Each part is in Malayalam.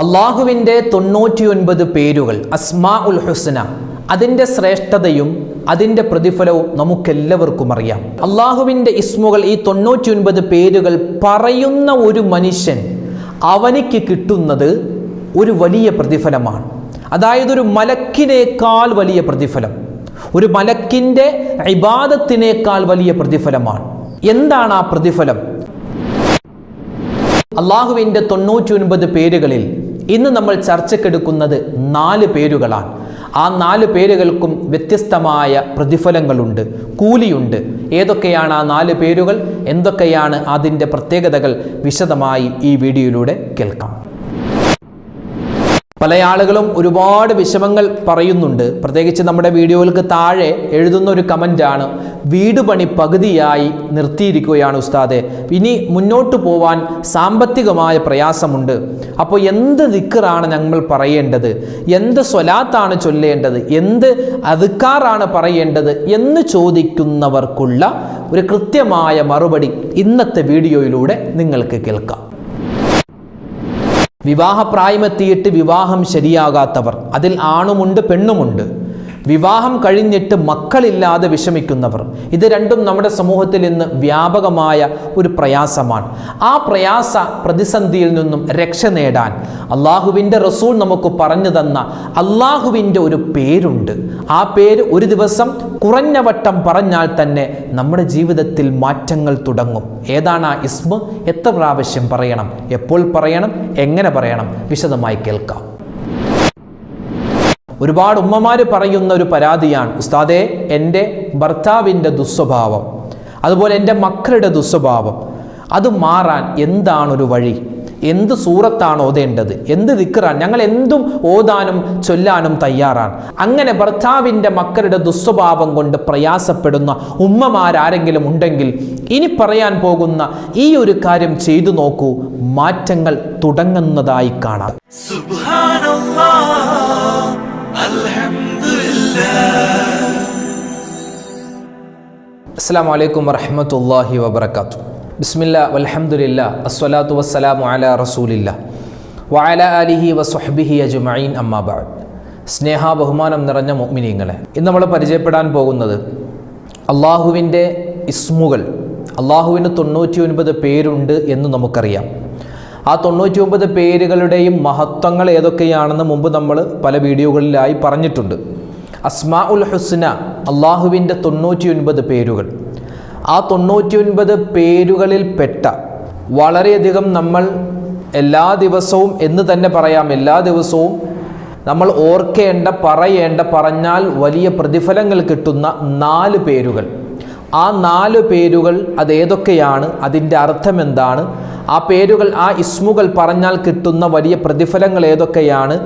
അള്ളാഹുവിന്റെ തൊണ്ണൂറ്റിയൊൻപത് പേരുകൾ അസ്മാ ഉൽ ഹുസ്ന അതിന്റെ ശ്രേഷ്ഠതയും അതിന്റെ പ്രതിഫലവും നമുക്കെല്ലാവർക്കും അറിയാം. അള്ളാഹുവിന്റെ ഇസ്മുകൾ ഈ തൊണ്ണൂറ്റിയൊൻപത് പേരുകൾ പറയുന്ന ഒരു മനുഷ്യൻ അവനിക്ക് കിട്ടുന്നത് ഒരു വലിയ പ്രതിഫലമാണ്. അതായത് ഒരു മലക്കിനേക്കാൾ വലിയ പ്രതിഫലം. ഒരു മലക്കിന്റെ ഇബാദത്തിനേക്കാൾ വലിയ പ്രതിഫലമാണ്. എന്താണ് ആ പ്രതിഫലം? അള്ളാഹുവിന്റെ തൊണ്ണൂറ്റി ഒൻപത് പേരുകളിൽ ഇന്ന് നമ്മൾ ചർച്ചക്കെടുക്കുന്നത് നാല് പേരുകളാണ്. ആ നാല് പേരുകൾക്കും വ്യത്യസ്തമായ പ്രതിഫലങ്ങളുണ്ട് കൂലിയുണ്ട്. ഏതൊക്കെയാണ് ആ നാല് പേരുകൾ? എന്തൊക്കെയാണ് അതിന്റെ പ്രത്യേകതകൾ? വിശദമായി ഈ വീഡിയോയിലൂടെ കേൾക്കാം. പല ആളുകളും ഒരുപാട് വിഷമങ്ങൾ പറയുന്നുണ്ട്. പ്രത്യേകിച്ച് നമ്മുടെ വീഡിയോകൾക്ക് താഴെ എഴുതുന്ന ഒരു കമന്റാണ് വീട് പണി പകുതിയായി നിർത്തിയിരിക്കുകയാണ് ഉസ്താദെ. ഇനി മുന്നോട്ട് പോവാൻ സാമ്പത്തികമായ പ്രയാസമുണ്ട്. അപ്പോൾ എന്ത് ദിക്കറാണ് ഞങ്ങൾ പറയേണ്ടത്? എന്ത് സ്വലാത്താണ് ചൊല്ലേണ്ടത്? എന്ത് അതുക്കാറാണ് പറയേണ്ടത്? എന്ന് ചോദിക്കുന്നവർക്കുള്ള ഒരു കൃത്യമായ മറുപടി ഇന്നത്തെ വീഡിയോയിലൂടെ നിങ്ങൾക്ക് കേൾക്കാം. വിവാഹപ്രായമെത്തിയിട്ട് വിവാഹം ശരിയാകാത്തവർ. അതിൽ ആണുമുണ്ട് പെണ്ണുമുണ്ട്. വിവാഹം കഴിഞ്ഞിട്ട് മക്കളില്ലാതെ വിഷമിക്കുന്നവർ. ഇത് രണ്ടും നമ്മുടെ സമൂഹത്തിൽ ഇന്ന് വ്യാപകമായ ഒരു പ്രയാസമാണ്. ആ പ്രയാസ പ്രതിസന്ധിയിൽ നിന്നും രക്ഷ നേടാൻ അള്ളാഹുവിന്റെ റസൂൾ നമുക്ക് പറഞ്ഞു തന്ന അള്ളാഹുവിന്റെ ഒരു പേരുണ്ട്. ആ പേര് ഒരു ദിവസം കുറഞ്ഞ വട്ടം പറഞ്ഞാൽ തന്നെ നമ്മുടെ ജീവിതത്തിൽ മാറ്റങ്ങൾ തുടങ്ങും. ഏതാണ് ആ ഇസ്മ? എത്ര പ്രാവശ്യം പറയണം? എപ്പോൾ പറയണം? എങ്ങനെ പറയണം? വിശദമായി കേൾക്കാം. ഒരുപാട് ഉമ്മമാർ പറയുന്ന ഒരു പരാതിയാണ്. ഉസ്താദെ എന്റെ ഭർത്താവിന്റെ ദുസ്വഭാവം അതുപോലെ എന്റെ മക്കളുടെ ദുസ്വഭാവം അത് മാറാൻ എന്താണൊരു വഴി? എന്ത് സൂറത്താണ് ഓതേണ്ടത്? എന്ത് ദിക്കറാണ് ഞങ്ങൾ എന്തും ഓതാനും ചൊല്ലാനും തയ്യാറാണ്. അങ്ങനെ ഭർത്താവിന്റെ മക്കളുടെ ദുസ്വഭാവം കൊണ്ട് പ്രയാസപ്പെടുന്ന ഉമ്മമാരാരെങ്കിലും ഉണ്ടെങ്കിൽ ഇനി പറയാൻ പോകുന്ന ഈ ഒരു കാര്യം ചെയ്തു നോക്കൂ. മാറ്റങ്ങൾ തുടങ്ങുന്നതായി കാണാം. അസ്സാം വലൈക്കും വറഹമത്തല്ലാഹി വബർക്കാത്തു ബിസ്മില്ല വലഹമുല്ല അസ്വലാത്തു വസ്സലാം അല റസൂലില്ല. വാല അലിഹി വസ്ഹബിഹി അജുമൈൻ അമ്മാബാദ് സ്നേഹ ബഹുമാനം നിറഞ്ഞ മൊമിനിങ്ങളെ ഇന്ന് നമ്മൾ പരിചയപ്പെടാൻ പോകുന്നത് അള്ളാഹുവിന്റെ ഇസ്മുകൾ അള്ളാഹുവിന് തൊണ്ണൂറ്റി ഒൻപത് പേരുണ്ട് എന്ന് നമുക്കറിയാം. ആ തൊണ്ണൂറ്റി ഒമ്പത് പേരുകളുടെയും മഹത്വങ്ങൾ ഏതൊക്കെയാണെന്ന് മുമ്പ് നമ്മൾ പല വീഡിയോകളിലായി പറഞ്ഞിട്ടുണ്ട്. അസ്മാ ഉൽ ഹുസ്ന അള്ളാഹുവിന്റെ തൊണ്ണൂറ്റി ഒൻപത് പേരുകൾ. ആ തൊണ്ണൂറ്റി ഒൻപത് പേരുകളിൽ പെട്ട വളരെയധികം നമ്മൾ എല്ലാ ദിവസവും എന്ന് തന്നെ പറയാം എല്ലാ ദിവസവും നമ്മൾ ഓർക്കേണ്ട പറയേണ്ട പറഞ്ഞാൽ വലിയ പ്രതിഫലങ്ങൾ കിട്ടുന്ന നാല് പേരുകൾ. ആ നാല് പേരുകൾ അതേതൊക്കെയാണ്? അതിന്റെ അർത്ഥം എന്താണ്? ആ പേരുകൾ ആ ഇസ്മുകൾ പറഞ്ഞാൽ കിട്ടുന്ന വലിയ പ്രതിഫലങ്ങൾ ഏതൊക്കെയാണ്?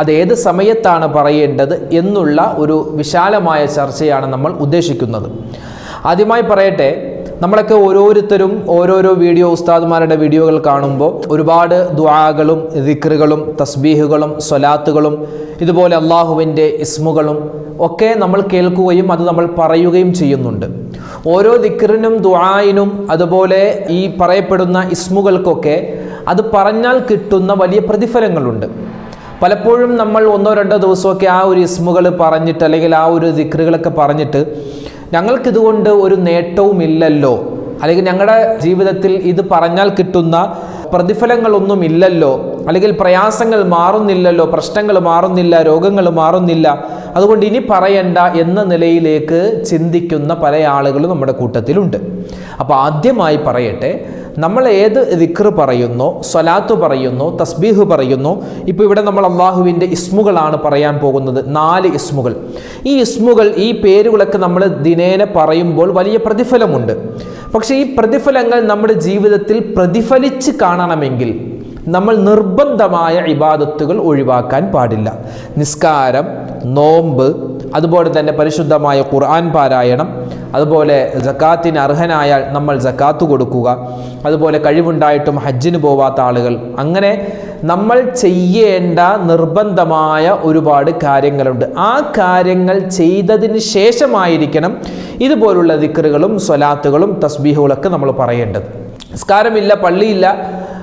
അത് ഏത് സമയത്താണ് പറയേണ്ടത് എന്നുള്ള ഒരു വിശാലമായ ചർച്ചയാണ് നമ്മൾ ഉദ്ദേശിക്കുന്നത്. ആദ്യമായി പറയട്ടെ നമ്മളൊക്കെ ഓരോരുത്തരും ഓരോരോ വീഡിയോ ഉസ്താദ്മാരുടെ വീഡിയോകൾ കാണുമ്പോൾ ഒരുപാട് ദ്വാകളും ദിക്റുകളും തസ്ബീഹുകളും സ്വലാത്തുകളും ഇതുപോലെ അള്ളാഹുവിന്റെ ഇസ്മുകളും ഒക്കെ നമ്മൾ കേൾക്കുകയും അത് നമ്മൾ പറയുകയും ചെയ്യുന്നുണ്ട്. ഓരോ ദിക്റിനും ദുആയിനും അതുപോലെ ഈ പറയപ്പെടുന്ന ഇസ്മുകൾക്കൊക്കെ അത് പറഞ്ഞാൽ കിട്ടുന്ന വലിയ പ്രതിഫലങ്ങളുണ്ട്. പലപ്പോഴും നമ്മൾ ഒന്നോ രണ്ടോ ദിവസമൊക്കെ ആ ഒരു ഇസ്മുകൾ പറഞ്ഞിട്ട് അല്ലെങ്കിൽ ആ ഒരു ദിക്റുകളൊക്കെ പറഞ്ഞിട്ട് ഞങ്ങൾക്കിതുകൊണ്ട് ഒരു നേട്ടവും ഇല്ലല്ലോ അല്ലെങ്കിൽ ഞങ്ങളുടെ ജീവിതത്തിൽ ഇത് പറഞ്ഞാൽ കിട്ടുന്ന പ്രതിഫലങ്ങളൊന്നും ഇല്ലല്ലോ അല്ലെങ്കിൽ പ്രയാസങ്ങൾ മാറുന്നില്ലല്ലോ പ്രശ്നങ്ങൾ മാറുന്നില്ല രോഗങ്ങൾ മാറുന്നില്ല. അതുകൊണ്ട് ഇനി പറയണ്ട എന്ന നിലയിലേക്ക് ചിന്തിക്കുന്ന പല ആളുകളും നമ്മുടെ കൂട്ടത്തിലുണ്ട്. അപ്പോൾ ആദ്യമായി പറയട്ടെ നമ്മൾ ഏത് ദിക്ർ പറയുന്നു സ്വലാത്ത് പറയുന്നു തസ്ബീഹ് പറയുന്നു? ഇപ്പോൾ ഇവിടെ നമ്മൾ അള്ളാഹുവിന്റെ ഇസ്മുകളാണ് പറയാൻ പോകുന്നത്. നാല് ഇസ്മുകൾ. ഈ ഇസ്മുകൾ ഈ പേരുകളൊക്കെ നമ്മൾ ദിനേന പറയുമ്പോൾ വലിയ പ്രതിഫലമുണ്ട്. പക്ഷേ ഈ പ്രതിഫലങ്ങൾ നമ്മുടെ ജീവിതത്തിൽ പ്രതിഫലിച്ച് കാണണമെങ്കിൽ നമ്മൾ നിർബന്ധമായ ഇബാദത്തുകൾ ഒഴിവാക്കാൻ പാടില്ല. നിസ്കാരം നോമ്പ് അതുപോലെ തന്നെ പരിശുദ്ധമായ ഖുർആൻ പാരായണം അതുപോലെ ജക്കാത്തിന് അർഹനായാൽ നമ്മൾ ജക്കാത്ത് കൊടുക്കുക അതുപോലെ കഴിവുണ്ടായിട്ടും ഹജ്ജിന് പോവാത്ത ആളുകൾ. അങ്ങനെ നമ്മൾ ചെയ്യേണ്ട നിർബന്ധമായ ഒരുപാട് കാര്യങ്ങളുണ്ട്. ആ കാര്യങ്ങൾ ചെയ്തതിന് ശേഷമായിരിക്കണം ഇതുപോലുള്ള ദിക്കറുകളും സ്വലാത്തുകളും തസ്ബീഹുകളൊക്കെ നമ്മൾ പറയേണ്ടത്. നിസ്കാരമില്ല പള്ളിയില്ല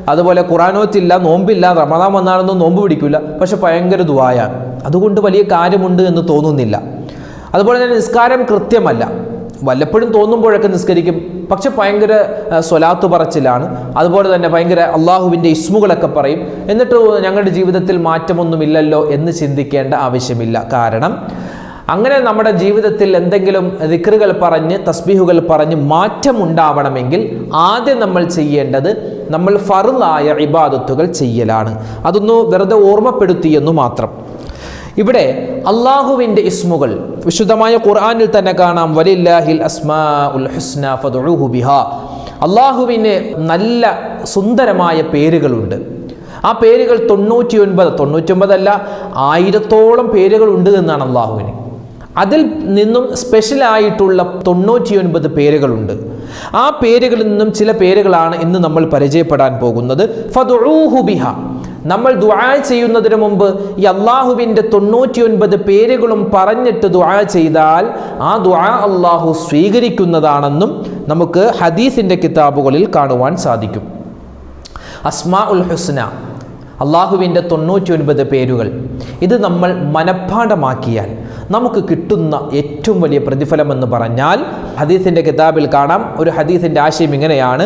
അതുപോലെ ഖുറാനോത്തില്ല നോമ്പില്ല റമദാൻ വന്നാണെന്നും നോമ്പ് പിടിക്കില്ല പക്ഷെ ഭയങ്കര ദുവായാണ് അതുകൊണ്ട് വലിയ കാര്യമുണ്ട് എന്ന് തോന്നുന്നില്ല. അതുപോലെ തന്നെ നിസ്കാരം കൃത്യമല്ല. വല്ലപ്പോഴും തോന്നുമ്പോഴൊക്കെ നിസ്കരിക്കും. പക്ഷെ ഭയങ്കര സ്വലാത്തു പറച്ചിലാണ്. അതുപോലെ തന്നെ ഭയങ്കര അള്ളാഹുവിന്റെ ഇസ്മുകളൊക്കെ പറയും. എന്നിട്ട് ഞങ്ങളുടെ ജീവിതത്തിൽ മാറ്റമൊന്നുമില്ലല്ലോ എന്ന് ചിന്തിക്കേണ്ട ആവശ്യമില്ല. കാരണം അങ്ങനെ നമ്മുടെ ജീവിതത്തിൽ എന്തെങ്കിലും ദിക്റുകൾ പറഞ്ഞ് തസ്ബീഹുകൾ പറഞ്ഞ് മാറ്റമുണ്ടാവണമെങ്കിൽ ആദ്യം നമ്മൾ ചെയ്യേണ്ടത് നമ്മൾ ഫറുലായ ഇബാദത്തുകൾ ചെയ്യലാണ്. അതൊന്ന് വെറുതെ ഓർമ്മപ്പെടുത്തിയെന്നു മാത്രം. ഇവിടെ അള്ളാഹുവിന്റെ ഇസ്മുകൾ വിശുദ്ധമായ ഖുർആനിൽ തന്നെ കാണാം. വലില്ലാഹിൽ അസ്മാ ഉൽ ഹുസ്ന ബിഹാ. അള്ളാഹുവിന് നല്ല സുന്ദരമായ പേരുകളുണ്ട്. ആ പേരുകൾ തൊണ്ണൂറ്റി ഒൻപത് തൊണ്ണൂറ്റി ഒൻപതല്ല ആയിരത്തോളം പേരുകളുണ്ട് എന്നാണ് അള്ളാഹുവിന് അതിൽ നിന്നും സ്പെഷ്യലായിട്ടുള്ള തൊണ്ണൂറ്റിയൊൻപത് പേരുകളുണ്ട്. ആ പേരുകളിൽ നിന്നും ചില പേരുകളാണ് ഇന്ന് നമ്മൾ പരിചയപ്പെടാൻ പോകുന്നത്. ഫതുഹുബിഹ ബിഹ. നമ്മൾ ദുആ ചെയ്യുന്നതിന് മുമ്പ് ഈ അള്ളാഹുവിന്റെ തൊണ്ണൂറ്റിയൊൻപത് പേരുകളും പറഞ്ഞിട്ട് ദുആ ചെയ്താൽ ആ ദുആ അള്ളാഹു സ്വീകരിക്കുന്നതാണെന്നും നമുക്ക് ഹദീസിന്റെ കിതാബുകളിൽ കാണുവാൻ സാധിക്കും. അസ്മാ ഉൽ ഹുസ്ന. അള്ളാഹുവിന്റെ തൊണ്ണൂറ്റിയൊൻപത് പേരുകൾ. ഇത് നമ്മൾ മനഃപ്പാഠമാക്കിയാൽ നമുക്ക് കിട്ടുന്ന ഏറ്റവും വലിയ പ്രതിഫലം എന്ന് പറഞ്ഞാൽ ഹദീസിന്റെ കിതാബിൽ കാണാം. ഒരു ഹദീസിന്റെ ആശയം ഇങ്ങനെയാണ്.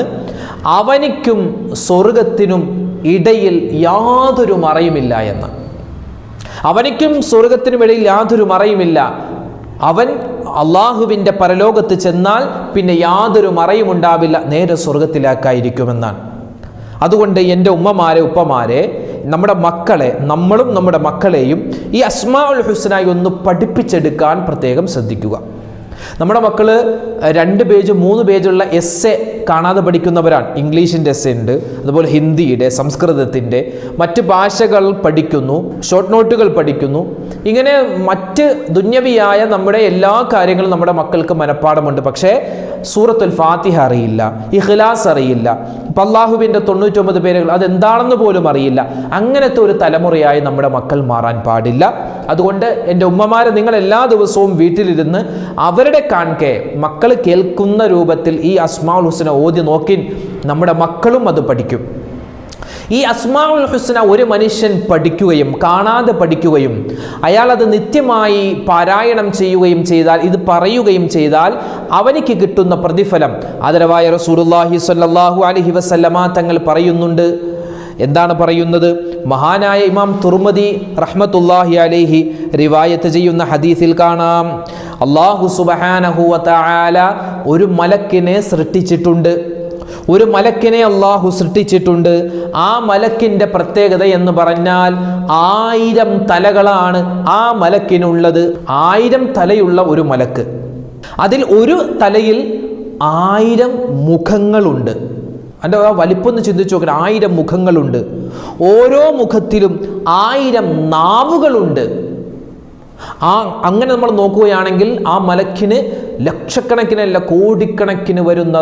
അവനിക്കും സ്വർഗത്തിനും ഇടയിൽ യാതൊരു മറയുമില്ല എന്ന്. അവനിക്കും സ്വർഗത്തിനും ഇടയിൽ യാതൊരു മറയുമില്ല. അവൻ അള്ളാഹുവിന്റെ പരലോകത്ത് ചെന്നാൽ പിന്നെ യാതൊരു മറയും ഉണ്ടാവില്ല. നേരെ സ്വർഗത്തിലാക്കായിരിക്കുമെന്നാണ് അതുകൊണ്ട് എന്റെ ഉമ്മമാരെ ഉപ്പമാരെ നമ്മുടെ മക്കളെ നമ്മളും നമ്മുടെ മക്കളെയും ഈ അസ്മാ ഉൽ ഹുസ്നായി ഒന്ന് പഠിപ്പിച്ചെടുക്കാൻ പ്രത്യേകം ശ്രദ്ധിക്കുക. നമ്മുടെ മക്കൾ രണ്ട് പേജ് മൂന്ന് പേജുള്ള എസ് എ കാണാതെ പഠിക്കുന്നവരാണ്. ഇംഗ്ലീഷിന്റെ എസ് ഉണ്ട് അതുപോലെ ഹിന്ദിയുടെ സംസ്കൃതത്തിന്റെ മറ്റ് ഭാഷകൾ പഠിക്കുന്നു ഷോർട്ട് നോട്ടുകൾ പഠിക്കുന്നു. ഇങ്ങനെ മറ്റ് ദുന്യവിയായ നമ്മുടെ എല്ലാ കാര്യങ്ങളും നമ്മുടെ മക്കൾക്ക് മനഃപ്പാടമുണ്ട്. പക്ഷേ സൂറത്തുൽ ഫാത്തിഹ അറിയില്ല ഇഖ്ലാസ് അറിയില്ല. ഇപ്പം അള്ളാഹുവിന്റെ തൊണ്ണൂറ്റൊമ്പത് പേരുകൾ അതെന്താണെന്ന് പോലും അറിയില്ല. അങ്ങനത്തെ ഒരു തലമുറയായി നമ്മുടെ മക്കൾ മാറാൻ പാടില്ല. അതുകൊണ്ട് എന്റെ ഉമ്മമാരെ നിങ്ങൾ എല്ലാ ദിവസവും വീട്ടിലിരുന്ന് അവരുടെ കാൺകെ മക്കൾ കേൾക്കുന്ന രൂപത്തിൽ ഈ അസ്മാഉൽ ഹുസ്ന ഓതി നോക്കി നമ്മുടെ മക്കളും അത് പഠിക്കും. ഈ അസ്മാഉൽ ഹുസ്ന ഒരു മനുഷ്യൻ പഠിക്കുകയും കാണാതെ പഠിക്കുകയും അയാളത് നിത്യമായി പാരായണം ചെയ്യുകയും ചെയ്താൽ ഇത് പറയുകയും ചെയ്താൽ അവനിക്ക് കിട്ടുന്ന പ്രതിഫലം. ആദരവായ റസൂലുള്ളാഹി സ്വല്ലല്ലാഹു അലൈഹി വസല്ലമ തങ്ങൾ പറയുന്നുണ്ട്. എന്താണ് പറയുന്നത്? മഹാനായ ഇമാം തുർമദി റഹ്മത്തുല്ലാഹി അലൈഹി റിവായത്ത് ചെയ്യുന്ന ഹദീസിൽ കാണാം. അള്ളാഹു സുബഹാനഹു വതആല ഒരു മലക്കിനെ സൃഷ്ടിച്ചിട്ടുണ്ട്. ഒരു മലക്കിനെ അള്ളാഹു സൃഷ്ടിച്ചിട്ടുണ്ട്. ആ മലക്കിന്റെ പ്രത്യേകത എന്ന് പറഞ്ഞാൽ ആയിരം തലകളാണ് ആ മലക്കിനുള്ളത്. ആയിരം തലയുള്ള ഒരു മലക്ക്. അതിൽ ഒരു തലയിൽ ആയിരം മുഖങ്ങളുണ്ട്. അതിന്റെ ആ വലിപ്പൊന്ന് ചിന്തിച്ചു നോക്കണം ആയിരം മുഖങ്ങളുണ്ട്. ഓരോ മുഖത്തിലും ആയിരം നാവുകളുണ്ട്. ആ അങ്ങനെ നമ്മൾ നോക്കുകയാണെങ്കിൽ ആ മലക്കിന് ലക്ഷക്കണക്കിനല്ല കോടിക്കണക്കിന് വരുന്ന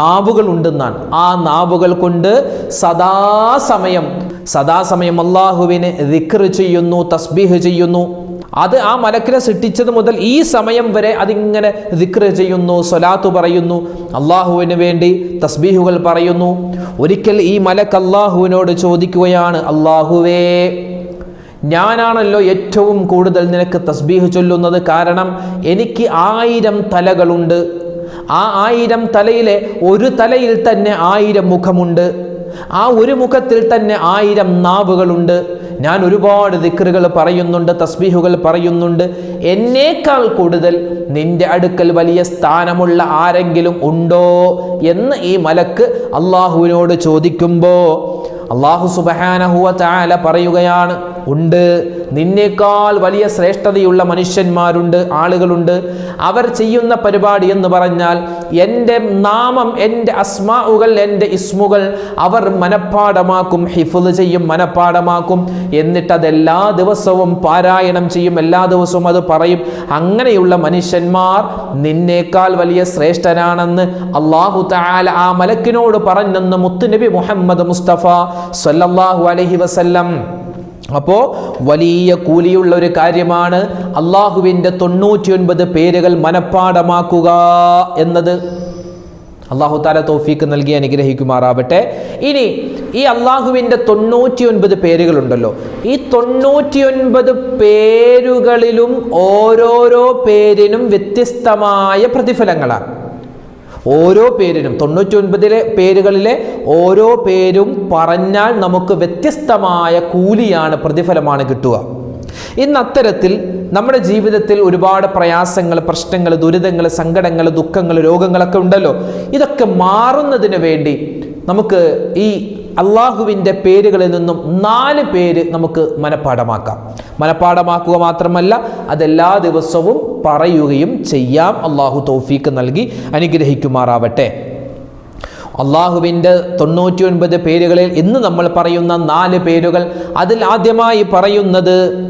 നാവുകൾ ഉണ്ടെന്നാണ് ആ നാവുകൾ കൊണ്ട് സദാസമയം സദാസമയം അള്ളാഹുവിന് ദിക്ർ ചെയ്യുന്നു തസ്ബീഹ് ചെയ്യുന്നു. അത് ആ മലക്കിനെ സൃഷ്ടിച്ചത് മുതൽ ഈ സമയം വരെ അതിങ്ങനെ ദിക്ർ ചെയ്യുന്നു സ്വലാത്ത് പറയുന്നു അള്ളാഹുവിന് വേണ്ടി തസ്ബീഹുകൾ പറയുന്നു. ഒരിക്കൽ ഈ മലക്ക് അള്ളാഹുവിനോട് ചോദിക്കുകയാണ് അള്ളാഹുവേ ഞാനാണല്ലോ ഏറ്റവും കൂടുതൽ നിനക്ക് തസ്ബീഹ് ചൊല്ലുന്നത്. കാരണം എനിക്ക് ആയിരം തലകളുണ്ട്. ആ ആയിരം തലയിലെ ഒരു തലയിൽ തന്നെ ആയിരം മുഖമുണ്ട്. ആ ഒരു മുഖത്തിൽ തന്നെ ആയിരം നാവുകളുണ്ട്. ഞാൻ ഒരുപാട് ദിക്റുകൾ പറയുന്നുണ്ട് തസ്ബീഹുകൾ പറയുന്നുണ്ട്. എന്നേക്കാൾ കൂടുതൽ നിന്റെ അടുക്കൽ വലിയ സ്ഥാനമുള്ള ആരെങ്കിലും ഉണ്ടോ എന്ന് ഈ മലക്ക് അള്ളാഹുവിനോട് ചോദിക്കുമ്പോൾ അള്ളാഹു സുബഹാനഹുവ ചാല പറയുകയാണ് ഉണ്ട്. നിന്നേക്കാൾ വലിയ ശ്രേഷ്ഠതയുള്ള മനുഷ്യന്മാരുണ്ട് ആളുകളുണ്ട്. അവർ ചെയ്യുന്ന പരിപാടി എന്ന് പറഞ്ഞാൽ എന്റെ നാമം എന്റെ അസ്മാഉകൾ എന്റെ ഇസ്മുകൾ അവർ മനഃപ്പാടമാക്കും ഹിഫുദ് ചെയ്യും മനഃപ്പാടമാക്കും എന്നിട്ട് അതെല്ലാ ദിവസവും പാരായണം ചെയ്യും എല്ലാ ദിവസവും അത് പറയും. അങ്ങനെയുള്ള മനുഷ്യന്മാർ നിന്നേക്കാൾ വലിയ ശ്രേഷ്ഠനാണെന്ന് അള്ളാഹു താല ആ മലക്കിനോട് പറഞ്ഞെന്ന് മുത്തുനബി മുഹമ്മദ് മുസ്തഫ സല്ലല്ലാഹു അലൈഹി വസല്ലം അപ്പോൾ വലിയ കൂലിയുള്ള ഒരു കാര്യമാണ് അള്ളാഹുവിന്റെ തൊണ്ണൂറ്റിയൊൻപത് പേരുകൾ മനഃപ്പാടമാക്കുക എന്നത്. അള്ളാഹു താല തോഫീക്ക് നൽകി അനുഗ്രഹിക്കുമാറാവട്ടെ. ഇനി ഈ അള്ളാഹുവിന്റെ തൊണ്ണൂറ്റി ഒൻപത് പേരുകളുണ്ടല്ലോ. ഈ തൊണ്ണൂറ്റി ഒൻപത് പേരുകളിലും ഓരോരോ പേരിനും വ്യത്യസ്തമായ പ്രതിഫലങ്ങളാണ്. ഓരോ പേരിനും തൊണ്ണൂറ്റി ഒൻപതിലെ പേരുകളിലെ ഓരോ പേരും പറഞ്ഞാൽ നമുക്ക് വ്യത്യസ്തമായ കൂലിയാണ് പ്രതിഫലമാണ് കിട്ടുക. ഇന്ന് അത്തരത്തിൽ നമ്മുടെ ജീവിതത്തിൽ ഒരുപാട് പ്രയാസങ്ങൾ പ്രശ്നങ്ങൾ ദുരിതങ്ങൾ സങ്കടങ്ങൾ ദുഃഖങ്ങൾ രോഗങ്ങളൊക്കെ ഉണ്ടല്ലോ. ഇതൊക്കെ മാറുന്നതിന് വേണ്ടി നമുക്ക് ഈ അള്ളാഹുവിന്റെ പേരുകളിൽ നിന്നും നാല് പേര് നമുക്ക് മനഃപ്പാടമാക്കാം മനഃപ്പാടമാക്കുക മാത്രമല്ല അതെല്ലാ ദിവസവും പറയുകയും ചെയ്യാം. അള്ളാഹു തൗഫീക്ക് നൽകി അനുഗ്രഹിക്കുമാറാവട്ടെ. അള്ളാഹുവിന്റെ തൊണ്ണൂറ്റി ഒൻപത് പേരുകളിൽ ഇന്ന് നമ്മൾ പറയുന്ന നാല് പേരുകൾ അതിൽ ആദ്യമായി പറയുന്നത്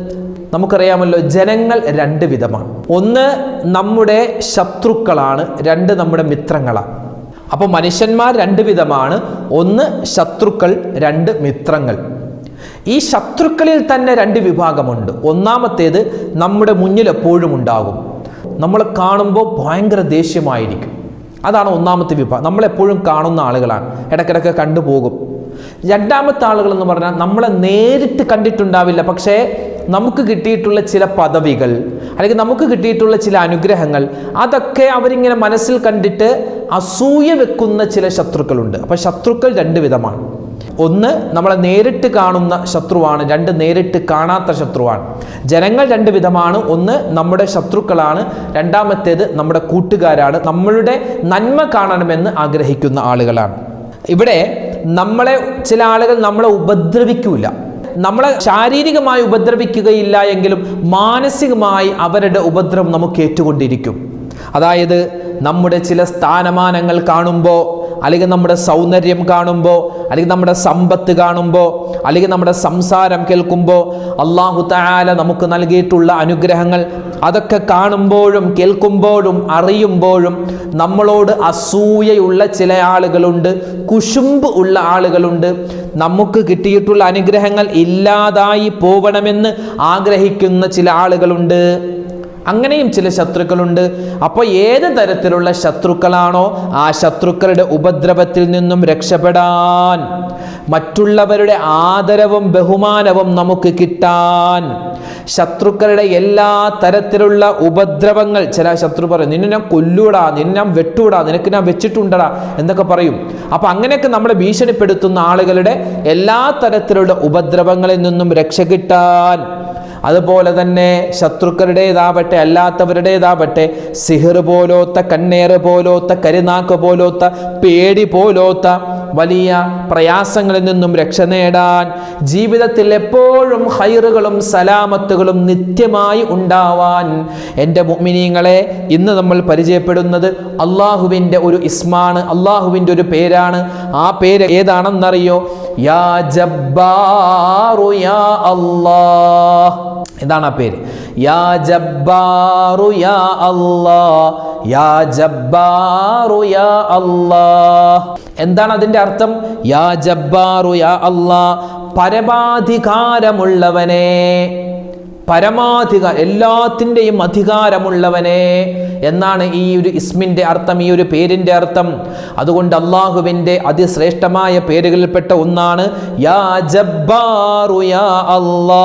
നമുക്കറിയാമല്ലോ ജനങ്ങൾ രണ്ട് വിധമാണ്. ഒന്ന് നമ്മുടെ ശത്രുക്കളാണ് രണ്ട് നമ്മുടെ മിത്രങ്ങളാണ്. അപ്പോൾ മനുഷ്യന്മാർ രണ്ട് വിധമാണ്. ഒന്ന് ശത്രുക്കൾ രണ്ട് മിത്രങ്ങൾ. ഈ ശത്രുക്കളിൽ തന്നെ രണ്ട് വിഭാഗമുണ്ട്. ഒന്നാമത്തേത് നമ്മുടെ മുന്നിൽ എപ്പോഴും ഉണ്ടാകും. നമ്മൾ കാണുമ്പോൾ ഭയങ്കര ദേഷ്യമായിരിക്കും. അതാണ് ഒന്നാമത്തെ വിഭാഗം. നമ്മളെപ്പോഴും കാണുന്ന ആളുകളാണ്. ഇടയ്ക്കിടയ്ക്ക് കണ്ടുപോകും രണ്ടാമത്തെ ആളുകൾ എന്ന് പറഞ്ഞാൽ നമ്മളെ നേരിട്ട് കണ്ടിട്ടുണ്ടാവില്ല. പക്ഷേ നമുക്ക് കിട്ടിയിട്ടുള്ള ചില പദവികൾ അല്ലെങ്കിൽ നമുക്ക് കിട്ടിയിട്ടുള്ള ചില അനുഗ്രഹങ്ങൾ അതൊക്കെ അവരിങ്ങനെ മനസ്സിൽ കണ്ടിട്ട് അസൂയ വെക്കുന്ന ചില ശത്രുക്കളുണ്ട്. അപ്പോൾ ശത്രുക്കൾ രണ്ട് വിധമാണ്. ഒന്ന് നമ്മളെ നേരിട്ട് കാണുന്ന ശത്രുവാണ് രണ്ട് നേരിട്ട് കാണാത്ത ശത്രുവാണ്. ജനങ്ങൾ രണ്ട് വിധമാണ്. ഒന്ന് നമ്മുടെ ശത്രുക്കളാണ്. രണ്ടാമത്തേത് നമ്മുടെ കൂട്ടുകാരാണ്. നമ്മളുടെ നന്മ കാണണമെന്ന് ആഗ്രഹിക്കുന്ന ആളുകളാണ്. ഇവിടെ നമ്മളെ ചില ആളുകൾ നമ്മളെ ഉപദ്രവിക്കൂല. നമ്മളെ ശാരീരികമായി ഉപദ്രവിക്കുകയില്ല എങ്കിലും മാനസികമായി അവരുടെ ഉപദ്രവം നമുക്ക് ഏറ്റുകൊണ്ടിരിക്കും. അതായത് നമ്മുടെ ചില സ്ഥാനമാനങ്ങൾ കാണുമ്പോൾ അല്ലെങ്കിൽ നമ്മുടെ സൗന്ദര്യം കാണുമ്പോൾ അല്ലെങ്കിൽ നമ്മുടെ സമ്പത്ത് കാണുമ്പോൾ അല്ലെങ്കിൽ നമ്മുടെ സംസാരം കേൾക്കുമ്പോൾ അള്ളാഹു താല നമുക്ക് നൽകിയിട്ടുള്ള അനുഗ്രഹങ്ങൾ അതൊക്കെ കാണുമ്പോഴും കേൾക്കുമ്പോഴും അറിയുമ്പോഴും നമ്മളോട് അസൂയയുള്ള ചില ആളുകളുണ്ട് കുശുമ്പ് ഉള്ള ആളുകളുണ്ട്. നമുക്ക് കിട്ടിയിട്ടുള്ള അനുഗ്രഹങ്ങൾ ഇല്ലാതായി പോകണമെന്ന് ആഗ്രഹിക്കുന്ന ചില ആളുകളുണ്ട്. അങ്ങനെയും ചില ശത്രുക്കളുണ്ട്. അപ്പോൾ ഏത് തരത്തിലുള്ള ശത്രുക്കളാണോ ആ ശത്രുക്കളുടെ ഉപദ്രവത്തിൽ നിന്നും രക്ഷപ്പെടാൻ മറ്റുള്ളവരുടെ ആദരവും ബഹുമാനവും നമുക്ക് കിട്ടാൻ ശത്രുക്കളുടെ എല്ലാ തരത്തിലുള്ള ഉപദ്രവങ്ങൾ ചില ശത്രു പറയും നിന്നെ ഞാൻ കൊല്ലൂടാ നിന്നെ ഞാൻ വെട്ടൂടാ നിനക്ക് ഞാൻ വെച്ചിട്ടുണ്ടടാ എന്നൊക്കെ പറയും. അപ്പൊ അങ്ങനെയൊക്കെ നമ്മളെ ഭീഷണിപ്പെടുത്തുന്ന ആളുകളുടെ എല്ലാ തരത്തിലുള്ള ഉപദ്രവങ്ങളിൽ നിന്നും രക്ഷ കിട്ടാൻ അതുപോലെ തന്നെ ശത്രുക്കളുടേതാവട്ടെ അല്ലാത്തവരുടേതാവട്ടെ സിഹർ പോലോത്ത കണ്ണേറ് പോലോത്ത കരുനാക്ക് പോലോത്ത പേടി പോലോത്ത വലിയ പ്രയാസങ്ങളിൽ നിന്നും രക്ഷ നേടാൻ ജീവിതത്തിൽ എപ്പോഴും ഹൈറുകളും സലാമത്തുകളും നിത്യമായി ഉണ്ടാവാൻ എന്റെ മുഅ്മിനീങ്ങളെ ഇന്ന് നമ്മൾ പരിചയപ്പെടുന്നത് അള്ളാഹുവിന്റെ ഒരു ഇസ്മാണ് അള്ളാഹുവിന്റെ ഒരു പേരാണ്. ആ പേര് ഏതാണെന്നറിയോ? യാ ജബ്ബാറു യാ അല്ലാഹ്. എന്താണ് ആ പേര്. യാ ജബ്ബാറു യാ അല്ലാഹ്. യാ ജബ്ബാറു യാ അല്ലാഹ്. എന്താണ് അതിന്റെ അർത്ഥം? യാ ജബ്ബാറു യാ അല്ലാഹ്. പരമാധികാരമുള്ളവനെ. പരമാധികാര എല്ലാത്തിന്റെയും അധികാരമുള്ളവനെ എന്നാണ് ഈ ഒരു ഇസ്മിന്റെ അർത്ഥം ഈ ഒരു പേരിന്റെ അർത്ഥം. അതുകൊണ്ട് അള്ളാഹുവിന്റെ അതിശ്രേഷ്ഠമായ പേരുകളിൽപ്പെട്ട ഒന്നാണ് യാ ജബ്ബാറു യാ അള്ളാ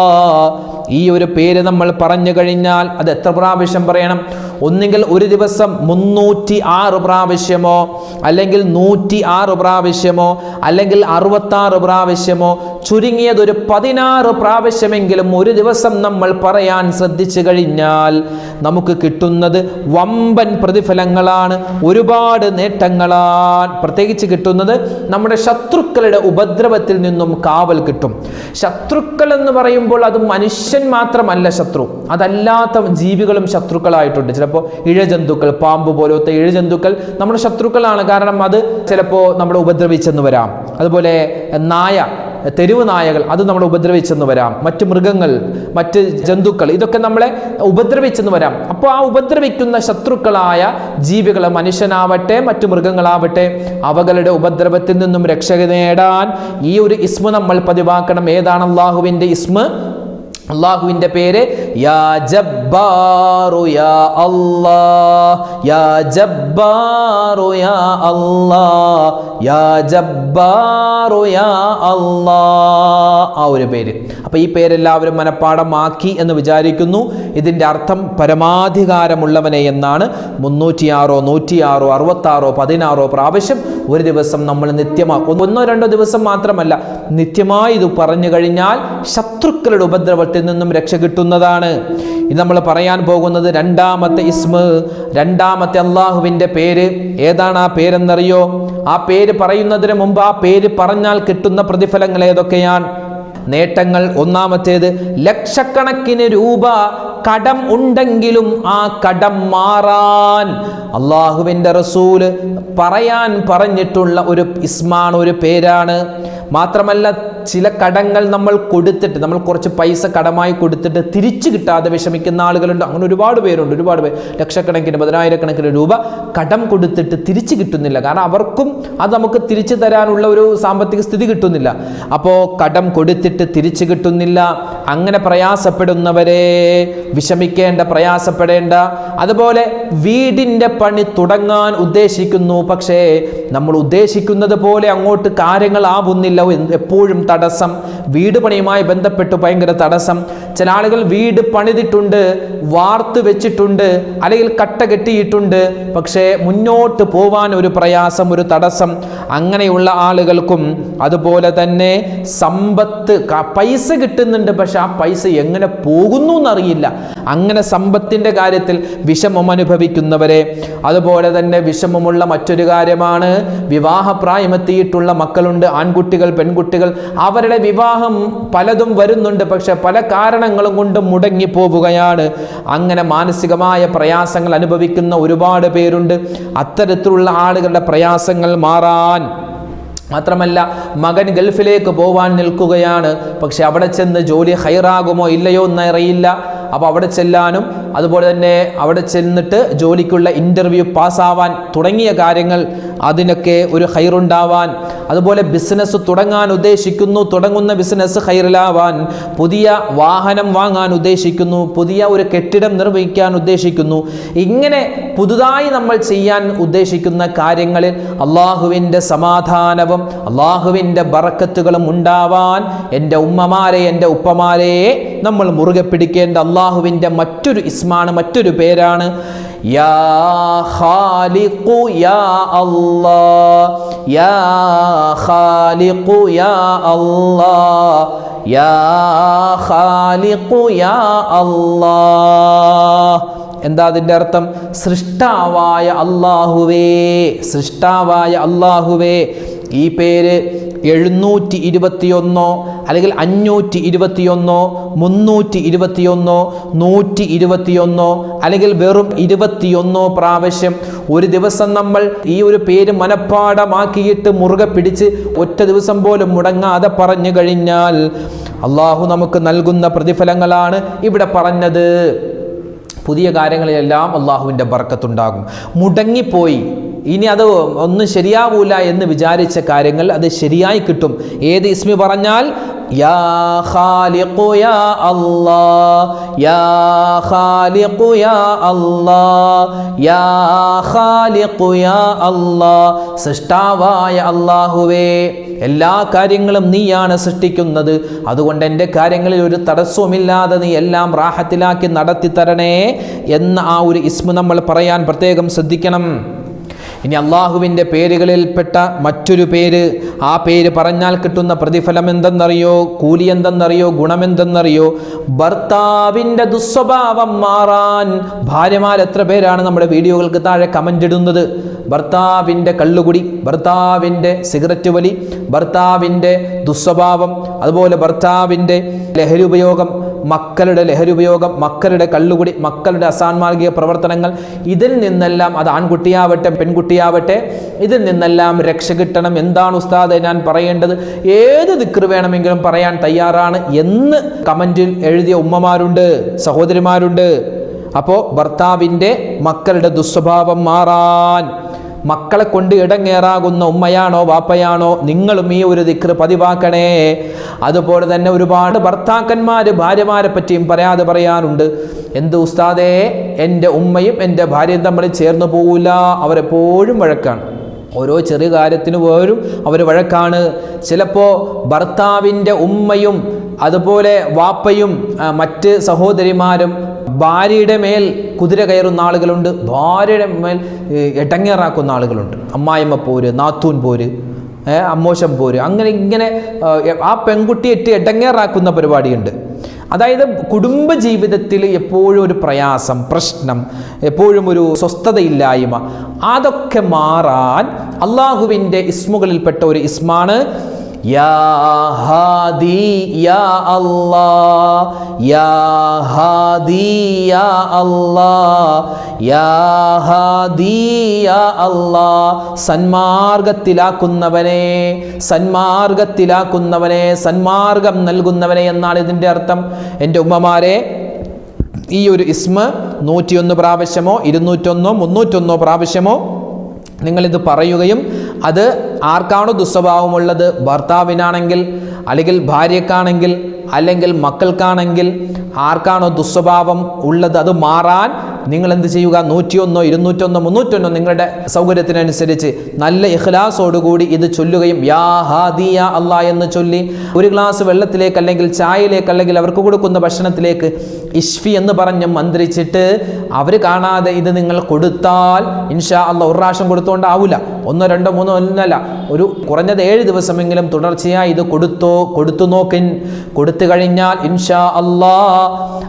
ഈ ഒരു പേര് നമ്മൾ പറഞ്ഞു കഴിഞ്ഞാൽ അത് എത്ര പ്രാവശ്യം പറയണം? ഒന്നുകിൽ ഒരു ദിവസം മുന്നൂറ്റി ആറ് പ്രാവശ്യമോ അല്ലെങ്കിൽ നൂറ്റി ആറ് പ്രാവശ്യമോ അല്ലെങ്കിൽ അറുപത്താറ് പ്രാവശ്യമോ ചുരുങ്ങിയത് ഒരു പതിനാറ് പ്രാവശ്യമെങ്കിലും ഒരു ദിവസം നമ്മൾ പറയാൻ ശ്രദ്ധിച്ചു കഴിഞ്ഞാൽ നമുക്ക് കിട്ടുന്നത് വമ്പൻ പ്രതിഫലങ്ങളാണ്. ഒരുപാട് നേട്ടങ്ങളാണ് പ്രത്യേകിച്ച് കിട്ടുന്നത് നമ്മുടെ ശത്രുക്കളുടെ ഉപദ്രവത്തിൽ നിന്നും കാവൽ കിട്ടും. ശത്രുക്കൾ എന്ന് പറയുമ്പോൾ അത് മനുഷ്യൻ മാത്രമല്ല ശത്രു. അതല്ലാത്ത ജീവികളും ശത്രുക്കളായിട്ടുണ്ട്. ചിലപ്പോൾ ഇഴജന്തുക്കൾ പാമ്പ് പോലത്തെ ഇഴജന്തുക്കൾ നമ്മുടെ ശത്രുക്കളാണ്. കാരണം അത് ചിലപ്പോൾ നമ്മളെ ഉപദ്രവിച്ചെന്ന് വരാം. അതുപോലെ നായ. തെരുവ് നായകൾ അത് നമ്മളെ ഉപദ്രവിച്ചെന്ന് വരാം. മറ്റ് മൃഗങ്ങൾ മറ്റ് ജന്തുക്കൾ ഇതൊക്കെ നമ്മളെ ഉപദ്രവിച്ചെന്ന് വരാം. അപ്പോൾ ആ ഉപദ്രവിക്കുന്ന ശത്രുക്കളായ ജീവികൾ മനുഷ്യനാവട്ടെ മറ്റു മൃഗങ്ങളാവട്ടെ അവകളുടെ ഉപദ്രവത്തിൽ നിന്നും രക്ഷ നേടാൻ ഈ ഒരു ഇസ്മ നമ്മൾ പതിവാക്കണം. ഏതാണ് അള്ളാഹുവിന്റെ ഇസ്മ? അള്ളാഹുവിന്റെ പേര് യാ ജബ്ബാറു യാ അല്ലാ യാ ജബ്ബാറു യാ അല്ലാ യാ ജബ്ബാറു യാ അല്ലാ ആ ഒരു പേര്. അപ്പോൾ ഈ പേരെല്ലാവരും മനഃപ്പാടമാക്കി എന്ന് വിചാരിക്കുന്നു. ഇതിന്റെ അർത്ഥം പരമാധികാരമുള്ളവനെ എന്നാണ്. മുന്നൂറ്റിയാറോ നൂറ്റിയാറോ അറുപത്താറോ പതിനാറോ പ്രാവശ്യം ഒരു ദിവസം നമ്മൾ നിത്യമാ ഒന്നോ രണ്ടോ ദിവസം മാത്രമല്ല നിത്യമായി ഇത് പറഞ്ഞു കഴിഞ്ഞാൽ ശത്രുക്കളുടെ ഉപദ്രവത്തിൽ നിന്നും രക്ഷ കിട്ടുന്നതാണ്. ഇത് നമ്മൾ പറയാൻ പോകുന്നത് രണ്ടാമത്തെ ഇസ്മ രണ്ടാമത്തെ അള്ളാഹുവിന്റെ പേര്. ഏതാണ് ആ പേരെന്നറിയോ? ആ പേര് പറയുന്നതിന് മുമ്പ് ആ പേര് പറഞ്ഞാൽ കിട്ടുന്ന പ്രതിഫലങ്ങൾ ഏതൊക്കെയാണ്? നേട്ടങ്ങൾ ഒന്നാമത്തേത് ലക്ഷക്കണക്കിന് രൂപ കടം ഉണ്ടെങ്കിലും ആ കടം മാറാൻ. അള്ളാഹുവിന്റെ റസൂൽ പറയാൻ പറഞ്ഞിട്ടുള്ള ഒരു ഇസ്മാണ് ഒരു പേരാണ്. മാത്രമല്ല ചില കടങ്ങൾ നമ്മൾ കൊടുത്തിട്ട് നമ്മൾ കുറച്ച് പൈസ കടമായി കൊടുത്തിട്ട് തിരിച്ചു കിട്ടാതെ വിഷമിക്കുന്ന ആളുകളുണ്ട്. അങ്ങനെ ഒരുപാട് പേരുണ്ട് ഒരുപാട് പേര്. ലക്ഷക്കണക്കിന് പതിനായിരക്കണക്കിന് രൂപ കടം കൊടുത്തിട്ട് തിരിച്ചു കിട്ടുന്നില്ല. കാരണം അവർക്കും അത് നമുക്ക് തിരിച്ചു തരാനുള്ള ഒരു സാമ്പത്തിക സ്ഥിതി കിട്ടുന്നില്ല. അപ്പോൾ കടം കൊടുത്തിട്ട് തിരിച്ചു കിട്ടുന്നില്ല. അങ്ങനെ പ്രയാസപ്പെടുന്നവരെ വിഷമിക്കേണ്ട പ്രയാസപ്പെടേണ്ട. അതുപോലെ വീടിന്റെ പണി തുടങ്ങാൻ ഉദ്ദേശിക്കുന്നു. പക്ഷേ നമ്മൾ ഉദ്ദേശിക്കുന്നത് പോലെ അങ്ങോട്ട് കാര്യങ്ങൾ ആവുന്നില്ല എപ്പോഴും തടസ്സം. വീട് പണിയുമായി ബന്ധപ്പെട്ട് ഭയങ്കര തടസ്സം. ചില ആളുകൾ വീട് പണിതിട്ടുണ്ട് വാർത്ത് വെച്ചിട്ടുണ്ട് അല്ലെങ്കിൽ കട്ട കെട്ടിയിട്ടുണ്ട്. പക്ഷേ മുന്നോട്ട് പോവാൻ ഒരു പ്രയാസം ഒരു തടസ്സം. അങ്ങനെയുള്ള ആളുകൾക്കും അതുപോലെ തന്നെ സമ്പത്ത് പൈസ കിട്ടുന്നുണ്ട്. പക്ഷെ ആ പൈസ എങ്ങനെ പോകുന്നു എന്നറിയില്ല. അങ്ങനെ സമ്പത്തിന്റെ കാര്യത്തിൽ വിഷമം അനുഭവിക്കുന്നവരെ. അതുപോലെ തന്നെ വിഷമമുള്ള മറ്റൊരു കാര്യമാണ്. വിവാഹപ്രായമെത്തിയിട്ടുള്ള മക്കളുണ്ട്. ആൺകുട്ടികൾ പെൺകുട്ടികൾ. അവരുടെ വിവാഹം പലതും വരുന്നുണ്ട് പക്ഷെ പല കാരണങ്ങളും കൊണ്ട് മുടങ്ങി പോവുകയാണ് അങ്ങനെ മാനസികമായ പ്രയാസങ്ങൾ അനുഭവിക്കുന്ന ഒരുപാട് പേരുണ്ട്. അത്തരത്തിലുള്ള ആളുകളുടെ പ്രയാസങ്ങൾ മാറാൻ മാത്രമല്ല മകൻ ഗൾഫിലേക്ക് പോവാൻ നിൽക്കുകയാണ്. പക്ഷെ അവിടെ ചെന്ന് ജോലി ഹൈറാകുമോ ഇല്ലയോ എന്നറിയില്ല. അപ്പോൾ അവിടെ ചെല്ലാനും അതുപോലെ തന്നെ അവിടെ ചെന്നിട്ട് ജോലിക്കുള്ള ഇന്റർവ്യൂ പാസ്സാവാൻ തുടങ്ങിയ കാര്യങ്ങൾ അതിനൊക്കെ ഒരു ഹൈറുണ്ടാവാൻ അതുപോലെ ബിസിനസ് തുടങ്ങാൻ ഉദ്ദേശിക്കുന്നു. തുടങ്ങുന്ന ബിസിനസ് ഹൈറിലാവാൻ പുതിയ വാഹനം വാങ്ങാൻ ഉദ്ദേശിക്കുന്നു. പുതിയ ഒരു കെട്ടിടം നിർമ്മിക്കാൻ ഉദ്ദേശിക്കുന്നു. ഇങ്ങനെ പുതുതായി നമ്മൾ ചെയ്യാൻ ഉദ്ദേശിക്കുന്ന കാര്യങ്ങളിൽ അള്ളാഹുവിന്റെ സമാധാനവും അള്ളാഹുവിന്റെ ബറക്കത്തുകളും ഉണ്ടാവാൻ എന്റെ ഉമ്മമാരെ എന്റെ ഉപ്പമാരെ നമ്മൾ മുറുകെ പിടിക്കേണ്ട അള്ളാഹുവിന്റെ മറ്റൊരു ഇസ്മാണ് മറ്റൊരു പേരാണ്. യാ ഖാലിഖു യാ അല്ലാ യാ ഖാലിഖു യാ അല്ലാ യാ ഖാലിഖു യാ അല്ലാ എന്താ അതിന്റെ അർത്ഥം? സൃഷ്ടാവായ അള്ളാഹുവേ സൃഷ്ടാവായ അള്ളാഹുവേ. ഈ പേര് എഴുന്നൂറ്റി ഇരുപത്തിയൊന്നോ അല്ലെങ്കിൽ അഞ്ഞൂറ്റി ഇരുപത്തിയൊന്നോ മുന്നൂറ്റി ഇരുപത്തിയൊന്നോ നൂറ്റി ഇരുപത്തിയൊന്നോ അല്ലെങ്കിൽ വെറും ഇരുപത്തിയൊന്നോ പ്രാവശ്യം ഒരു ദിവസം നമ്മൾ ഈ ഒരു പേര് മനഃപ്പാടമാക്കിയിട്ട് മുറുകെ പിടിച്ച് ഒറ്റ ദിവസം പോലും മുടങ്ങാതെ പറഞ്ഞു കഴിഞ്ഞാൽ അള്ളാഹു നമുക്ക് നൽകുന്ന പ്രതിഫലങ്ങളാണ് ഇവിടെ പറഞ്ഞത്. പുതിയ കാര്യങ്ങളിലെല്ലാം അള്ളാഹുവിന്റെ ബർക്കത്തുണ്ടാകും. മുടങ്ങിപ്പോയി. ഇനി അത് ഒന്നും ശരിയാവൂല എന്ന് വിചാരിച്ച കാര്യങ്ങൾ അത് ശരിയായി കിട്ടും. ഏത് ഇസ്മി പറഞ്ഞാൽ യാ ഖാലിഖു യാ യാ ഖാലിഖു യാ യാ ഖാലിഖു യാ സൃഷ്ടാവായ അല്ലാഹുവേ എല്ലാ കാര്യങ്ങളും നീയാണ് സൃഷ്ടിക്കുന്നത്. അതുകൊണ്ട് എന്റെ കാര്യങ്ങളിൽ ഒരു തടസ്സവുമില്ലാതെ നീ എല്ലാം റാഹത്തിലാക്കി നടത്തി തരണേ എന്ന ആ ഒരു ഇസ്മു നമ്മൾ പറയാൻ പ്രത്യേകം ശ്രദ്ധിക്കണം. ഇനി അള്ളാഹുവിന്റെ പേരുകളിൽപ്പെട്ട മറ്റൊരു പേര് ആ പേര് പറഞ്ഞാൽ കിട്ടുന്ന പ്രതിഫലം എന്തെന്നറിയോ കൂലി എന്തെന്നറിയോ ഗുണമെന്തെന്നറിയോ? ഭർത്താവിന്റെ ദുസ്വഭാവം മാറാൻ ഭാര്യമാർ എത്ര പേരാണ് നമ്മുടെ വീഡിയോകൾക്ക് താഴെ കമന്റ് ഇടുന്നത്? ഭർത്താവിന്റെ കള്ളുകുടി ഭർത്താവിന്റെ സിഗരറ്റ് വലി ഭർത്താവിന്റെ ദുസ്വഭാവം അതുപോലെ ഭർത്താവിന്റെ ലഹരി ഉപയോഗം മക്കളുടെ ലഹരി ഉപയോഗം മക്കളുടെ കള്ളുകുടി മക്കളുടെ അസാൻമാർഗിക പ്രവർത്തനങ്ങൾ ഇതിൽ നിന്നെല്ലാം അത് ആൺകുട്ടിയാവട്ടെ പെൺകുട്ടിയാവട്ടെ ഇതിൽ നിന്നെല്ലാം രക്ഷ കിട്ടണം. എന്താണ് ഉസ്താദ് ഞാൻ പറയേണ്ടത്? ഏത് ദിക്ർ വേണമെങ്കിലും പറയാൻ തയ്യാറാണ് എന്ന് കമന്റിൽ എഴുതിയ ഉമ്മമാരുണ്ട് സഹോദരിമാരുണ്ട്. അപ്പോൾ ഭർത്താവിന്റെ മക്കളുടെ ദുസ്വഭാവം മാറാൻ മക്കളെ കൊണ്ട് ഇടങ്ങേറാകുന്ന ഉമ്മയാണോ വാപ്പയാണോ നിങ്ങളും ഈ ഒരു ദിക്ർ പതിവാക്കണേ. അതുപോലെ തന്നെ ഒരുപാട് ഭർത്താക്കന്മാർ ഭാര്യമാരെ പറ്റിയും പറയാതെ പറയാറുണ്ട് എന്ത് ഉസ്താദേ എന്റെ ഉമ്മയും എന്റെ ഭാര്യയും തമ്മിൽ ചേർന്ന് പോകില്ല അവരെപ്പോഴും വഴക്കാണ്. ഓരോ ചെറിയ കാര്യത്തിന് പോലും അവർ വഴക്കാണ്. ചിലപ്പോൾ ഭർത്താവിന്റെ ഉമ്മയും അതുപോലെ വാപ്പയും മറ്റ് സഹോദരിമാരും ഭാര്യയുടെ മേൽ കുതിര കയറുന്ന ആളുകളുണ്ട്. ഭാര്യയുടെ മേൽ എടങ്ങേറാക്കുന്ന ആളുകളുണ്ട്. അമ്മായിമ്മ പോര് നാത്തൂൻ പോര് അമ്മോശം പോര് അങ്ങനെ ഇങ്ങനെ ആ, ആ പെൺകുട്ടിയെ ഇട്ട് എടങ്ങേറാക്കുന്ന പരിപാടിയുണ്ട്. അതായത് കുടുംബ ജീവിതത്തിൽ എപ്പോഴും ഒരു പ്രയാസം പ്രശ്നം എപ്പോഴും ഒരു സ്വസ്ഥതയില്ലായ്മ അതൊക്കെ മാറാൻ അള്ളാഹുവിന്റെ ഇസ്മുകളിൽപ്പെട്ട ഒരു ഇസ്മാണ് യാ ഹാദി യാ അല്ലാ യാ ഹാദി യാ അല്ലാ യാ ഹാദി യാ അല്ലാ സന്മാർഗത്തിലാക്കുന്നവനെ സന്മാർഗത്തിലാക്കുന്നവനെ സന്മാർഗം നൽകുന്നവനെ എന്നാണ് ഇതിന്റെ അർത്ഥം. എന്റെ ഉമ്മമാരെ ഈ ഒരു ഇസ്മ നൂറ്റിയൊന്ന് പ്രാവശ്യമോ ഇരുന്നൂറ്റൊന്നോ മുന്നൂറ്റൊന്നോ പ്രാവശ്യമോ നിങ്ങളിത് പറയുകയും അത് ആർക്കാണോ ദുസ്വഭാവമുള്ളത്? ഭർത്താവിനാണെങ്കിൽ അല്ലെങ്കിൽ ഭാര്യക്കാണെങ്കിൽ അല്ലെങ്കിൽ മക്കൾക്കാണെങ്കിൽ ആർക്കാണോ ദുസ്വഭാവം ഉള്ളത് അത് മാറാൻ നിങ്ങൾ എന്ത് ചെയ്യുക? നൂറ്റിയൊന്നോ ഇരുന്നൂറ്റൊന്നോ മുന്നൂറ്റൊന്നോ നിങ്ങളുടെ സൗകര്യത്തിനനുസരിച്ച് നല്ല ഇഖ്ലാസോടുകൂടി ഇത് ചൊല്ലുകയും യാ ഹാദിയ അല്ലാ എന്ന് ചൊല്ലി ഒരു ഗ്ലാസ് വെള്ളത്തിലേക്ക് അല്ലെങ്കിൽ ചായയിലേക്ക് അല്ലെങ്കിൽ അവർക്ക് കൊടുക്കുന്ന ഭക്ഷണത്തിലേക്ക് ഇഷ്ഫി എന്ന് പറഞ്ഞ് മന്ത്രിച്ചിട്ട് അവർ കാണാതെ ഇത് നിങ്ങൾ കൊടുത്താൽ ഇൻഷാ അല്ല ഒരു പ്രാവശ്യം കൊടുത്തോണ്ടാവില്ല ഒന്നോ രണ്ടോ മൂന്നോ ഒന്നല്ല. ഒരു കുറഞ്ഞത് ഏഴ് ദിവസമെങ്കിലും തുടർച്ചയായി ഇത് കൊടുത്തോ കൊടുത്തു നോക്കിൻ കൊടുത്തു കഴിഞ്ഞാൽ ഇൻഷാ അല്ലാ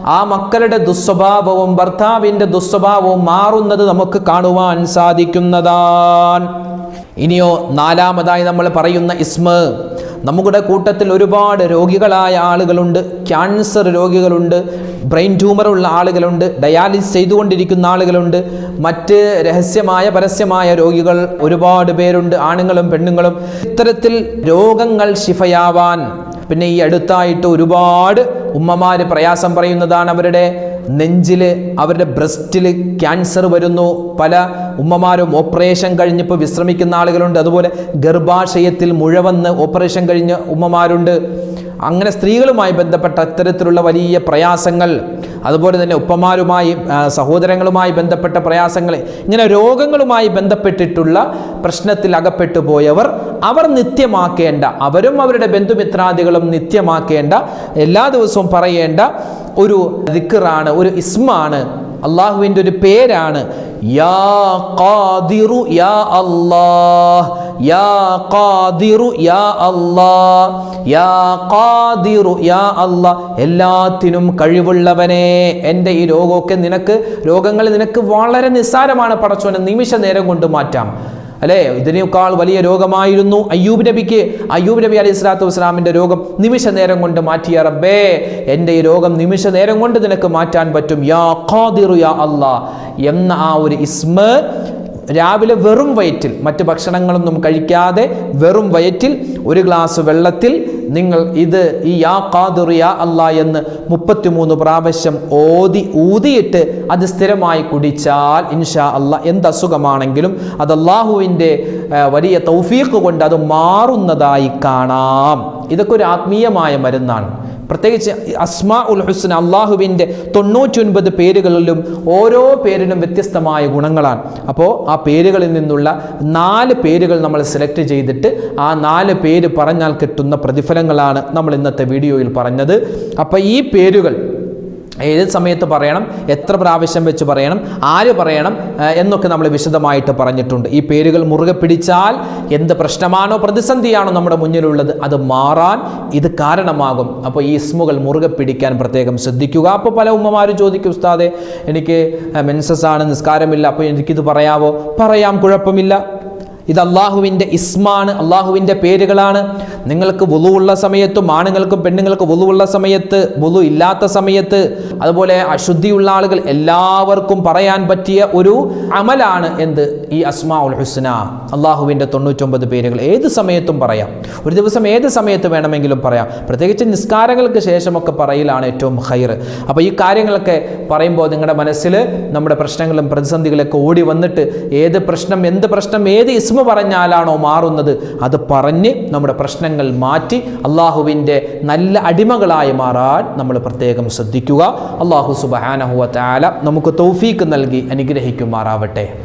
ആ മക്കളുടെ ദുസ്വഭാവവും ഭർത്താവിന്റെ ദുസ്വഭാവവും മാറുന്നത് നമുക്ക് കാണുവാൻ സാധിക്കുന്നതാണ്. ഇനിയോ നാലാമതായി നമ്മൾ പറയുന്ന ഇസ്മ. നമ്മുടെ കൂട്ടത്തിൽ ഒരുപാട് രോഗികളായ ആളുകളുണ്ട് ക്യാൻസർ രോഗികളുണ്ട് ബ്രെയിൻ ട്യൂമറുള്ള ആളുകളുണ്ട് ഡയാലിസ് ചെയ്തുകൊണ്ടിരിക്കുന്ന ആളുകളുണ്ട് മറ്റ് രഹസ്യമായ പരസ്യമായ രോഗികൾ ഒരുപാട് പേരുണ്ട് ആണുങ്ങളും പെണ്ണുങ്ങളും. ഇത്തരത്തിൽ രോഗങ്ങൾ ശിഫയാവാൻ പിന്നെ ഈ അടുത്തായിട്ട് ഒരുപാട് ഉമ്മമാർ പ്രയാസം പറയുന്നതാണ് അവരുടെ നെഞ്ചിൽ അവരുടെ ബ്രസ്റ്റിൽ ക്യാൻസർ വരുന്നു. പല ഉമ്മമാരും ഓപ്പറേഷൻ കഴിഞ്ഞിപ്പോൾ വിശ്രമിക്കുന്ന ആളുകളുണ്ട്. അതുപോലെ ഗർഭാശയത്തിൽ മുഴവന്ന് ഓപ്പറേഷൻ കഴിഞ്ഞ ഉമ്മമാരുണ്ട്. അങ്ങനെ സ്ത്രീകളുമായി ബന്ധപ്പെട്ട ഇത്തരത്തിലുള്ള വലിയ പ്രയാസങ്ങൾ അതുപോലെ തന്നെ ഉപ്പമാരുമായി സഹോദരങ്ങളുമായി ബന്ധപ്പെട്ട പ്രയാസങ്ങൾ ഇങ്ങനെ രോഗങ്ങളുമായി ബന്ധപ്പെട്ടിട്ടുള്ള പ്രശ്നത്തിൽ അകപ്പെട്ടു പോയവർ അവർ നിത്യമാക്കേണ്ട അവരും അവരുടെ ബന്ധുമിത്രാദികളും നിത്യമാക്കേണ്ട എല്ലാ ദിവസവും പറയേണ്ട ഒരു ദിക്കറാണ് ഒരു ഇസ്മാണ് അള്ളാഹുവിന്റെ ഒരു പേരാണ് യാ യാ അല്ലാഹ്. യാ ഖാദിറു യാ അല്ലാഹ് യാ ഖാദിറു യാ അല്ലാഹ് എല്ലാത്തിനും കഴിവുള്ളവനെ. എന്റെ ഈ രോഗമൊക്കെ നിനക്ക് രോഗങ്ങൾ നിനക്ക് വളരെ നിസ്സാരമാണ് പടച്ചോനെ. നിമിഷ നേരം കൊണ്ട് മാറ്റാം. അല്ലേ? ഇതിനേക്കാൾ വലിയ രോഗമായിരുന്നു അയ്യൂബ് നബിക്ക്. അയ്യൂബ് നബി അലൈഹി സ്വലാത്തു വസ്സലാമിന്റെ രോഗം നിമിഷ നേരം കൊണ്ട് മാറ്റിയ റബ്ബേ. എന്റെ ഈ രോഗം നിമിഷ നേരം കൊണ്ട് നിനക്ക് മാറ്റാൻ പറ്റും. യാ ഖാദിറു യാ അല്ലാ. എന്ന ആ ഒരു ഇസ്മ രാവിലെ വെറും വയറ്റിൽ മറ്റ് ഭക്ഷണങ്ങളൊന്നും കഴിക്കാതെ വെറും വയറ്റിൽ ഒരു ഗ്ലാസ് വെള്ളത്തിൽ നിങ്ങൾ ഇത് ഈ യാ ഖാദിർ യാ അല്ല എന്ന് മുപ്പത്തിമൂന്ന് പ്രാവശ്യം ഓതി ഊതിയിട്ട് അത് സ്ഥിരമായി കുടിച്ചാൽ ഇൻഷാ അല്ല എന്ത് അസുഖമാണെങ്കിലും അത് അള്ളാഹുവിന്റെ വലിയ തൗഫീഖ് കൊണ്ട് അത് മാറുന്നതായി കാണാം. ഇതൊക്കെ ഒരു ആത്മീയമായ മരുന്നാണ്. പ്രത്യേകിച്ച് അസ്മാ ഉൽ ഹുസ്ന അള്ളാഹുവിന്റെ തൊണ്ണൂറ്റി ഒൻപത് പേരുകളിലും ഓരോ പേരിനും വ്യത്യസ്തമായ ഗുണങ്ങളാണ്. അപ്പോൾ ആ പേരുകളിൽ നിന്നുള്ള നാല് പേരുകൾ നമ്മൾ സെലക്ട് ചെയ്തിട്ട് ആ നാല് പേര് പറഞ്ഞാൽ കിട്ടുന്ന പ്രതിഫലങ്ങളാണ് നമ്മൾ ഇന്നത്തെ വീഡിയോയിൽ പറഞ്ഞത്. അപ്പോൾ ഈ പേരുകൾ ഏത് സമയത്ത് പറയണം? എത്ര പ്രാവശ്യം വെച്ച് പറയണം? ആര് പറയണം? എന്നൊക്കെ നമ്മൾ വിശദമായിട്ട് പറഞ്ഞിട്ടുണ്ട്. ഈ പേരുകൾ മുറുകെ പിടിച്ചാൽ എന്ത് പ്രശ്നമാണോ പ്രതിസന്ധിയാണോ നമ്മുടെ മുന്നിലുള്ളത് അത് മാറാൻ ഇത് കാരണമാകും. അപ്പോൾ ഈ ഇസ്മുകൾ മുറുകെ പിടിക്കാൻ പ്രത്യേകം ശ്രദ്ധിക്കുക. അപ്പോൾ പല ഉമ്മമാരും ചോദിക്കും ഉസ്താദെ എനിക്ക് മെൻസസ് ആണ് നിസ്കാരമില്ല. അപ്പോൾ എനിക്കിത് പറയാവോ? പറയാം കുഴപ്പമില്ല. ഇത് അള്ളാഹുവിന്റെ ഇസ്മാണ് അള്ളാഹുവിന്റെ പേരുകളാണ്. നിങ്ങൾക്ക് വുളു ഉള്ള സമയത്തും ആണുങ്ങൾക്കും പെണ്ണുങ്ങൾക്ക് വുളു ഉള്ള സമയത്ത് വുളു ഇല്ലാത്ത സമയത്ത് അതുപോലെ അശുദ്ധിയുള്ള ആളുകൾ എല്ലാവർക്കും പറയാൻ പറ്റിയ ഒരു അമലാണ് എന്ത്? ഈ അസ്മാ ഉൽ ഹുസ്ന. അള്ളാഹുവിന്റെ തൊണ്ണൂറ്റൊമ്പത് പേരുകൾ ഏത് സമയത്തും പറയാം. ഒരു ദിവസം ഏത് സമയത്ത് വേണമെങ്കിലും പറയാം. പ്രത്യേകിച്ച് നിസ്കാരങ്ങൾക്ക് ശേഷമൊക്കെ പറയലാണ് ഏറ്റവും ഹൈർ അപ്പോൾ ഈ കാര്യങ്ങളൊക്കെ പറയുമ്പോൾ നിങ്ങളുടെ മനസ്സിൽ നമ്മുടെ പ്രശ്നങ്ങളും പ്രതിസന്ധികളൊക്കെ ഓടി വന്നിട്ട് ഏത് പ്രശ്നം എന്ത് പ്രശ്നം ഏത് ഇസ്മ പറഞ്ഞാലാണോ മാറുന്നത്? അത് പറഞ്ഞ് നമ്മുടെ പ്രശ്നങ്ങൾ മാറ്റി അള്ളാഹുവിന്റെ നല്ല അടിമകളായി മാറാൻ നമ്മൾ പ്രത്യേകം ശ്രദ്ധിക്കുക. അള്ളാഹു സുബാനഹുവ താല നമുക്ക് തൗഫീക്ക് നൽകി അനുഗ്രഹിക്കുമാറാവട്ടെ.